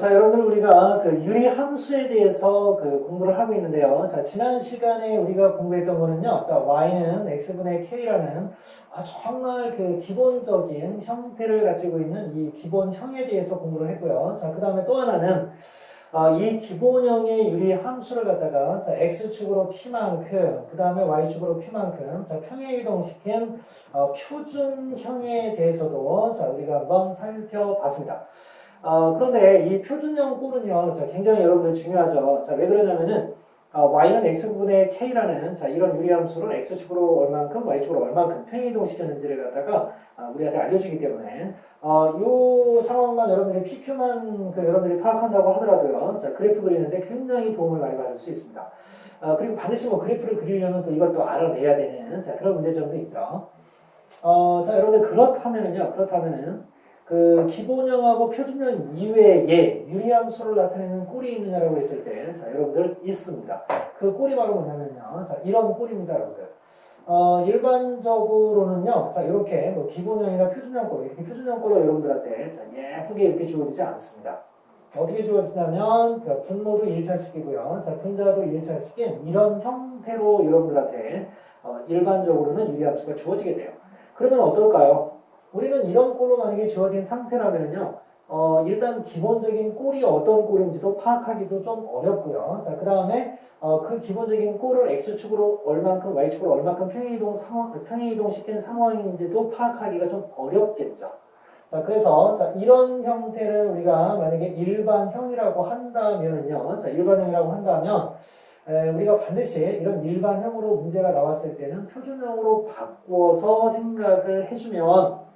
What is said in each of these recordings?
자, 여러분들 우리가 그 유리 함수에 대해서 그 공부를 하고 있는데요. 자, 지난 시간에 우리가 공부했던 거는요. 자, y는 x분의 k라는 아, 정말 그 기본적인 형태를 가지고 있는 이 기본형에 대해서 공부를 했고요. 자, 그 다음에 또 하나는 아, 이 기본형의 유리 함수를 갖다가 자, x축으로 p만큼, 그 다음에 y축으로 p만큼 자, 평행 이동시킨 어, 표준형에 대해서도 자, 우리가 한번 살펴봤습니다. 어, 그런데 이 표준형 꼴은요, 자, 굉장히 여러분들 중요하죠. 자, 왜 그러냐면은, 어, y는 x분의 k라는, 자, 이런 유리함수를 x축으로 얼만큼, y축으로 얼만큼 평행이동 시켰는지를 갖다가, 아, 우리한테 알려주기 때문에, 어, 요 상황만 여러분들이 PQ만 그 여러분들이 파악한다고 하더라도요, 자, 그래프 그리는데 굉장히 도움을 많이 받을 수 있습니다. 어, 그리고 반드시 뭐 그래프를 그리려면 또 이것도 알아내야 되는, 자, 그런 문제점도 있죠. 어, 자, 여러분들 그렇다면은요, 그렇다면은, 그 기본형하고 표준형 이외에 유리함수를 나타내는 꼴이 있느냐라고 했을 때, 자, 여러분들 있습니다. 그 꼴이 바로 뭐냐면요. 자, 이런 꼴입니다, 여러분들. 어, 일반적으로는요, 자, 이렇게 뭐 기본형이나 표준형 꼴, 이렇게 표준형 꼴로 여러분들한테 자, 예쁘게 이렇게 주어지지 않습니다. 어떻게 주어지냐면, 그 분모도 1차식이고요. 자, 분자도 1차식인 이런 형태로 여러분들한테 어, 일반적으로는 유리함수가 주어지게 돼요. 그러면 어떨까요? 우리는 이런 꼴로 만약에 주어진 상태라면요. 어, 일단 기본적인 꼴이 어떤 꼴인지도 파악하기도 좀 어렵고요. 자, 그 다음에 어, 그 기본적인 꼴을 x축으로 얼만큼, y축으로 얼만큼 평행이동 상황, 평행이동 시킨 상황인지도 파악하기가 좀 어렵겠죠. 자, 그래서 자, 이런 형태를 우리가 만약에 일반형이라고 한다면요. 자, 일반형이라고 한다면 에, 우리가 반드시 이런 일반형으로 문제가 나왔을 때는 표준형으로 바꾸어서 생각을 해주면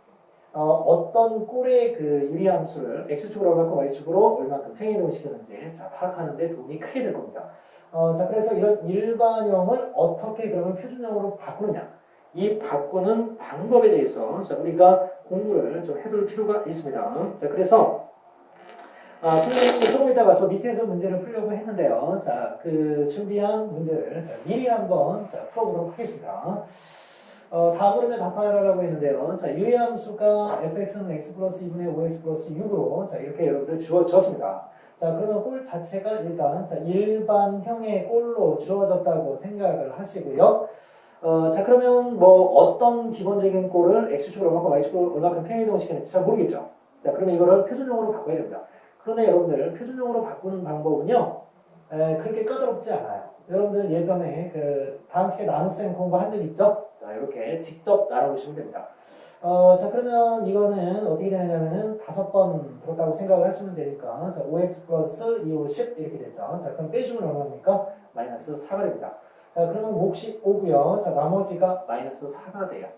어, 떤 꼴의 그 유리함수를 x축으로 얼마큼 y축으로 얼마큼 평행이동을 시켰는지 자, 파악하는 데 도움이 크게 될 겁니다. 어, 자, 그래서 이런 일반형을 어떻게 그러면 표준형으로 바꾸느냐 이 바꾸는 방법에 대해서 자, 우리가 공부를 좀 해둘 필요가 있습니다. 자, 그래서 아, 선생님이 조금 이따가 저 밑에서 문제를 풀려고 했는데요. 자, 그 준비한 문제를 자, 미리 한번 자, 풀어보도록 하겠습니다. 어, 다음으로는 답하라라고 했는데요. 자, 유의 함수가 fx는 x 플러스 2분의 5x 플러스 6으로 자, 이렇게 여러분들 주어졌습니다. 자, 그러면 꼴 자체가 일단 자, 일반형의 꼴로 주어졌다고 생각을 하시고요. 어, 자, 그러면 뭐 어떤 기본적인 꼴을 x축으로 얼마큼 y축으로 얼마큼 평행이동을 시키는지 잘 모르겠죠. 자, 그러면 이거를 표준형으로 바꿔야 됩니다. 그런데 여러분들 표준형으로 바꾸는 방법은요. 에, 그렇게 까다롭지 않아요. 여러분들 예전에 그 다음 시간에 나눗셈 공부한 적 있죠? 자, 이렇게 직접 나눠보시면 됩니다. 어, 자, 그러면 이거는 어떻게 되냐면은 다섯 번 들었다고 생각을 하시면 되니까, 자, 5x 플러스 2, 5, 10 이렇게 되죠. 자, 그럼 빼주면 얼마입니까? 마이너스 4가 됩니다. 자, 그러면 몫이 5고요. 자, 나머지가 마이너스 4가 돼요.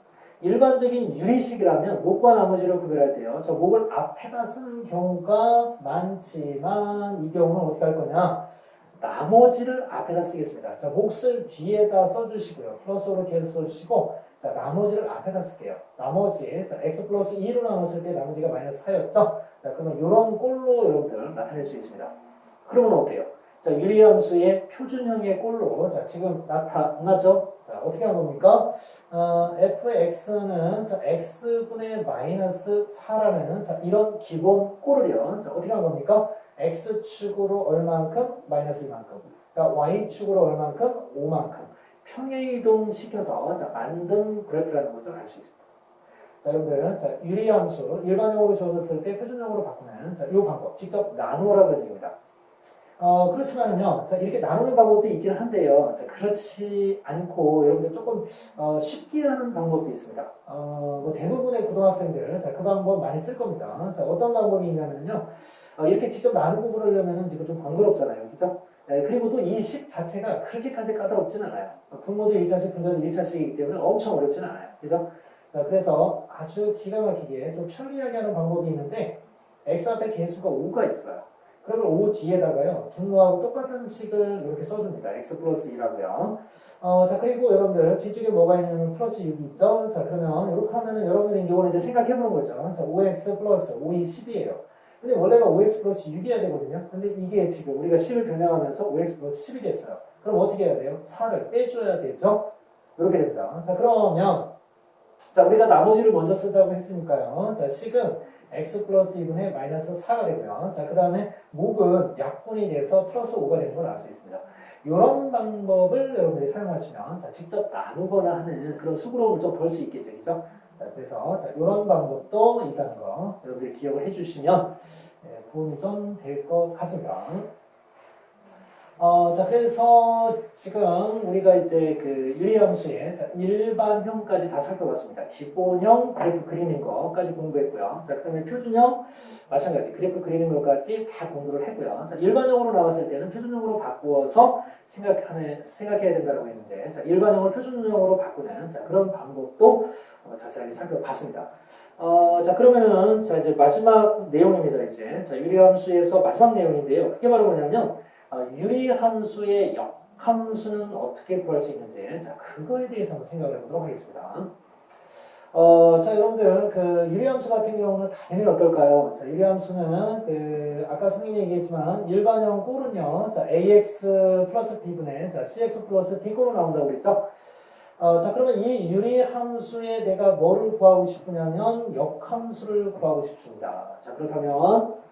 일반적인 유리식이라면 목과 나머지를 구별할 때요. 저 목을 앞에다 쓰는 경우가 많지만 이 경우는 어떻게 할 거냐? 나머지를 앞에다 쓰겠습니다. 자, 몫을 뒤에다 써주시고요. 플러스로 뒤에다 써주시고 자, 나머지를 앞에다 쓸게요. 나머지 자, x 플러스 2로 나눴을 때 나머지가 마이너스 4였죠? 자, 그러면 이런 꼴로 여러분들 나타낼 수 있습니다. 그러면 어때요? 자, 유리함수의 표준형의 꼴로 자, 지금 나타났죠? 자, 어떻게 한 겁니까? 어, fx는 자, x분의 마이너스 4라는 자, 이런 기본 꼴을요. 자, 어떻게 한 겁니까? x축으로 얼만큼? 마이너스 이만큼. 자, y축으로 얼만큼? 5만큼. 평행이동 시켜서 자, 만든 그래프라는 것을 알 수 있습니다. 자, 여러분들, 자, 유리함수, 일반형으로 주어졌을 때 표준형으로 바꾸는, 자, 이 방법, 직접 나누라고 얘기입니다. 어, 그렇지만요, 자, 이렇게 나누는 방법도 있긴 한데요. 자, 그렇지 않고, 여러분들 조금, 어, 쉽게 하는 방법도 있습니다. 어, 뭐 대부분의 고등학생들, 자, 그 방법 많이 쓸 겁니다. 자, 어떤 방법이 있냐면요. 어, 이렇게 직접 나누고 그러려면 이거 좀 번거롭잖아요. 그죠? 네, 그리고 또 이 식 자체가 그렇게까지 까다롭진 않아요. 분모도 1차식, 분모도 1차식이기 때문에 엄청 어렵진 않아요. 그죠? 자, 그래서 아주 기가 막히게 좀 편리하게 하는 방법이 있는데, x 앞에 개수가 5가 있어요. 그러면 5 뒤에다가요, 분모하고 똑같은 식을 이렇게 써줍니다. x 플러스 2라고요. 어, 자, 그리고 여러분들, 뒤쪽에 뭐가 있냐면 플러스 6이 있죠? 자, 그러면 이렇게 하면은 여러분이 이거를 이제 생각해보는 거죠. 자, 5x 플러스 5이 10이에요. 근데 원래가 5x 플러스 6이어야 되거든요. 근데 이게 지금 우리가 10을 변형하면서 5x 플러스 10이 됐어요. 그럼 어떻게 해야 돼요? 4를 빼줘야 되죠? 이렇게 됩니다. 자, 그러면 자, 우리가 나머지를 먼저 쓰자고 했으니까요. 자, 식은 x 플러스 2분의 마이너스 4가 되고요. 자, 그 다음에 목은 약분이 돼서 플러스 5가 되는 걸 알 수 있습니다. 이런 방법을 여러분들이 사용하시면 자, 직접 나누거나 하는 그런 수고로움을 좀덜수 있겠죠. 그죠? 자, 그래서 자, 이런 방법도 있다는 거 여러분들이 기억을 해주시면 예, 도움이 좀 될 것 같습니다. 어, 자, 그래서 지금 우리가 이제 그 유리함수의 자, 일반형까지 다 살펴봤습니다. 기본형 그래프 그리는 거까지 공부했고요. 자, 그 다음에 표준형 마찬가지 그래프 그리는 것까지 다 공부를 했고요. 자, 일반형으로 나왔을 때는 표준형으로 바꾸어서 생각하는, 생각해야 된다고 했는데, 자, 일반형을 표준형으로 바꾸는 자, 그런 방법도 어, 자세하게 살펴봤습니다. 어, 자, 그러면은, 자, 이제 마지막 내용입니다, 이제. 자, 유리함수에서 마지막 내용인데요. 그게 바로 뭐냐면, 어, 유리함수의 역함수는 어떻게 구할 수 있는지, 자, 그거에 대해서 한번 생각을 해보도록 하겠습니다. 어, 자, 여러분들, 그, 유리함수 같은 경우는 당연히 어떨까요? 자, 유리함수는, 그, 아까 선생님이 얘기했지만, 일반형 꼴은요, 자, ax 플러스 b분의, 자, cx 플러스 b꼴로 나온다고 그랬죠? 어, 자, 그러면 이 유리함수에 내가 뭐를 구하고 싶으냐면, 역함수를 구하고 싶습니다. 자, 그렇다면,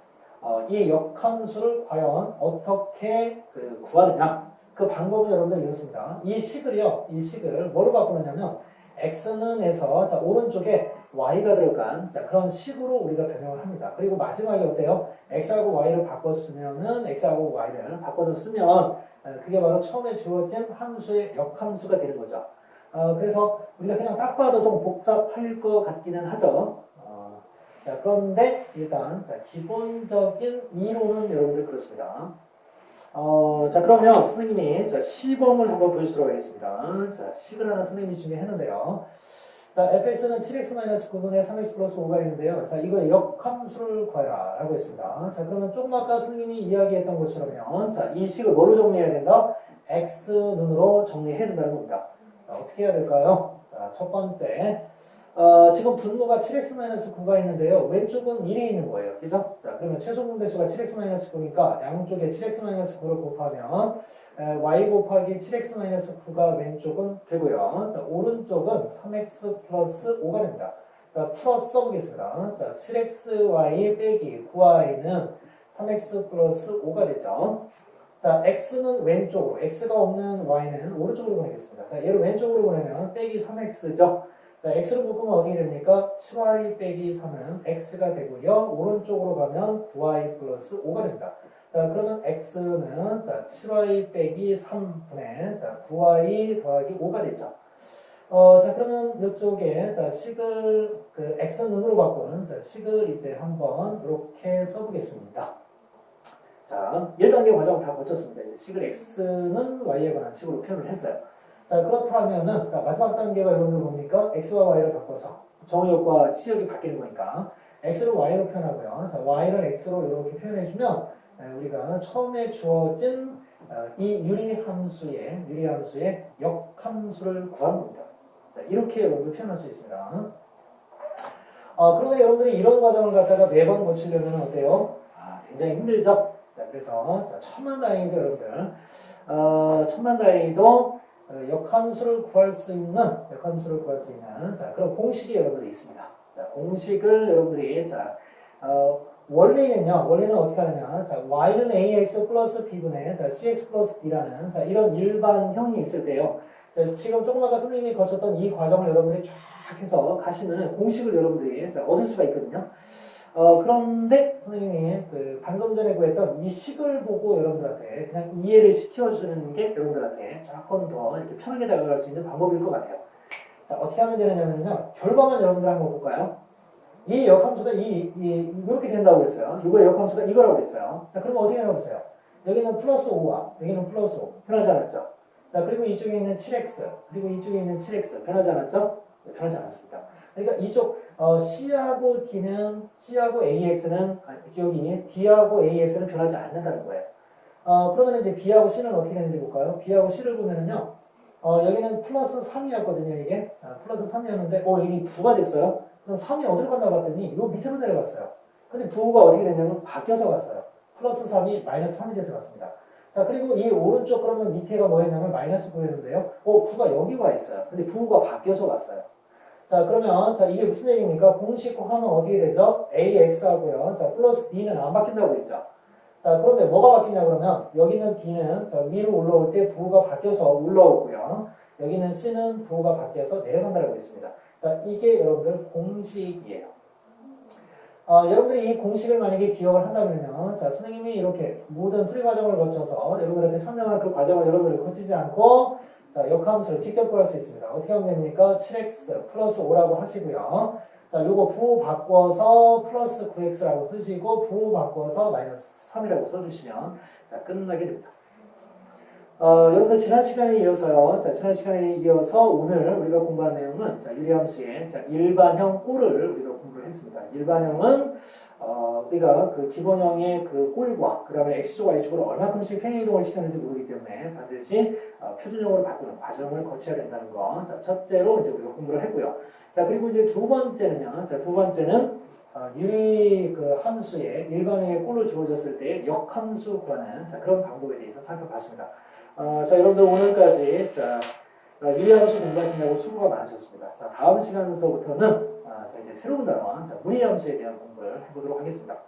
어, 이 역함수를 과연 어떻게 그 구하느냐? 그 방법은 여러분들 이렇습니다. 이 식을요, 이 식을 뭐로 바꾸느냐면, x는 에서 자, 오른쪽에 y가 들어간 자, 그런 식으로 우리가 변형을 합니다. 그리고 마지막에 어때요? x하고 y를 바꿨으면은 x하고 y를 바꿔서 쓰면 어, 그게 바로 처음에 주어진 함수의 역함수가 되는 거죠. 어, 그래서 우리가 그냥 딱 봐도 좀 복잡할 것 같기는 하죠. 어, 자, 그런데 일단 자, 기본적인 이론은 여러분들 그렇습니다. 어, 자, 그러면 선생님이 자, 시범을 한번 보여주도록 하겠습니다. 자, 식을 하나 선생님이 준비했는데요. 자, fx는 7x-9분의 3x 플러스 5가 있는데요. 자, 이거 역함수를 구하라 라고 했습니다. 자, 그러면 조금 아까 선생님이 이야기했던 것처럼요. 자, 이 식을 뭐로 정리해야 된다? x눈으로 정리해야 된다는 겁니다. 자, 어떻게 해야 될까요? 자, 첫 번째. 어, 지금 분모가 7x-9가 있는데요. 왼쪽은 1이 있는 거예요. 그죠? 자, 그러면 최소 분배수가 7x-9니까 양쪽에 7x-9를 곱하면 에, y 곱하기 7x-9가 왼쪽은 되고요. 자, 오른쪽은 3x 플러스 5가 됩니다. 자, 풀어 써보겠습니다. 자, 7xy 빼기 9y는 3x 플러스 5가 되죠. 자, x는 왼쪽으로, x가 없는 y는 오른쪽으로 보내겠습니다. 자, 얘를 왼쪽으로 보내면 빼기 3x죠. 자, x를 묶으면 어떻게 됩니까? 7y 빼기 3은 x가 되고요. 오른쪽으로 가면 9y 플러스 5가 됩니다. 자, 그러면 x는 자, 7y 빼기 3분의 자, 9y 더하기 5가 됐죠. 어, 자, 그러면 이쪽에 자, 식을 그 x 눈으로 바꾼 자, 식을 이제 한번 이렇게 써보겠습니다. 자, 1단계 과정 다 거쳤습니다. 식을 x는 y에 관한 식으로 표현을 했어요. 자, 그렇다면은, 자, 마지막 단계가 여러분들 뭡니까? x와 y를 바꿔서 정의역과 치역이 바뀌는 거니까 x를 y로 표현하고요. 자, y를 x로 이렇게 표현해주면 에, 우리가 처음에 주어진 어, 이 유리함수의 유리함수의 역함수를 구하는 겁니다. 자, 이렇게 여러분들 표현할 수 있습니다. 어, 그런데 여러분들이 이런 과정을 갖다가 매번 거치려면 어때요? 아, 굉장히 힘들죠? 자, 그래서 자, 천만다행히도 여러분들 어, 천만다행히도 어, 역함수를 구할 수 있는 역함수를 구할 수 있는 자 그런 공식이 여러분들이 있습니다. 자, 공식을 여러분들이 자 어, 원리는요 원리는 어떻게 하느냐 자 y는 ax 플러스 b분의 자 cx 플러스 d라는 자 이런 일반형이 있을 때요. 자, 지금 조금 아까 선생님이 거쳤던 이 과정을 여러분들이 쫙 해서 가시는 공식을 여러분들이 자, 얻을 수가 있거든요. 어, 그런데 선생님이 그 방금 전에 구했던 이 식을 보고 여러분들한테 그냥 이해를 시켜주는 게 여러분들한테 조금 더 이렇게 편하게 다가갈 수 있는 방법일 것 같아요. 자, 어떻게 하면 되느냐면요. 결과만 여러분들 한번 볼까요? 이 역함수가 이, 이, 이렇게 된다고 그랬어요. 이거의 역함수가 이거라고 그랬어요. 자, 그러면 어떻게 하면 보세요. 여기는 플러스 5와 여기는 플러스 5. 변하지 않았죠? 자, 그리고 이쪽에 있는 7x, 그리고 이쪽에 있는 7x. 변하지 않았죠? 네, 변하지 않았습니다. 그러니까 이쪽 어, C하고 D는 C하고 AX는 아, 여기 D하고 AX는 변하지 않는다는 거예요. 어, 그러면 이제 B하고 C는 어떻게 되는지 볼까요? B하고 C를 보면은요. 어, 여기는 플러스 3이었거든요, 이게. 아, 플러스 3이었는데, 어, 여기 9가 됐어요. 그럼 3이 어디로 갔나 봤더니, 요 밑으로 내려갔어요. 근데 9가 어떻게 됐냐면, 바뀌어서 갔어요. 플러스 3이 마이너스 3이 돼서 갔습니다. 자, 그리고 이 오른쪽 그러면 밑에가 뭐였냐면, 마이너스 9였는데요. 어, 9가 여기 와 있어요. 근데 9가 바뀌어서 갔어요. 자, 그러면, 자, 이게 무슨 얘기입니까? 공식화하면 어떻게 되죠? ax 하고요. 자, 플러스 b는 안 바뀐다고 했죠. 자, 그런데 뭐가 바뀌냐 그러면, 여기 있는 b는 자, 위로 올라올 때 부호가 바뀌어서 올라오고요. 여기는 c는 부호가 바뀌어서 내려간다고 했습니다. 자, 이게 여러분들 공식이에요. 어, 여러분들이 이 공식을 만약에 기억을 한다면요. 자, 선생님이 이렇게 모든 풀이 과정을 거쳐서 여러분들한테 설명할 그 과정을 여러분들 거치지 않고 자, 역함수를 직접 구할 수 있습니다. 어떻게 하면 됩니까? 7x 플러스 5라고 하시고요. 자, 요거 부호 바꿔서 플러스 9x라고 쓰시고 부호 바꿔서 마이너스 3이라고 써주시면 자, 끝나게 됩니다. 어, 여러분들 지난 시간에 이어서요. 자, 지난 시간에 이어서 오늘 우리가 공부한 내용은 자, 유리함수의 자, 일반형 꼴을 우리가 공부를 했습니다. 일반형은 어, 우리가 그 기본형의 그 꼴과 그 다음에 x축과 y축으로 얼마큼씩 평행 이동을 시켰는지 모르기 때문에 반드시 어, 표준형으로 바꾸는 과정을 거쳐야 된다는 거. 자, 첫째로 이제 우리가 공부를 했고요. 자, 그리고 이제 두 번째는요. 자, 두 번째는 어, 유리 그 함수의 일반형의 꼴로 주어졌을 때 역함수 구하는 자, 그런 방법에 대해서 살펴봤습니다. 어, 자, 여러분들 오늘까지 자, 어, 유리함수 공부하신다고 수고가 많으셨습니다. 자, 다음 시간서부터는 아, 자, 이제 새로운 단어, 자, 무리함수에 대한 공부를 해보도록 하겠습니다.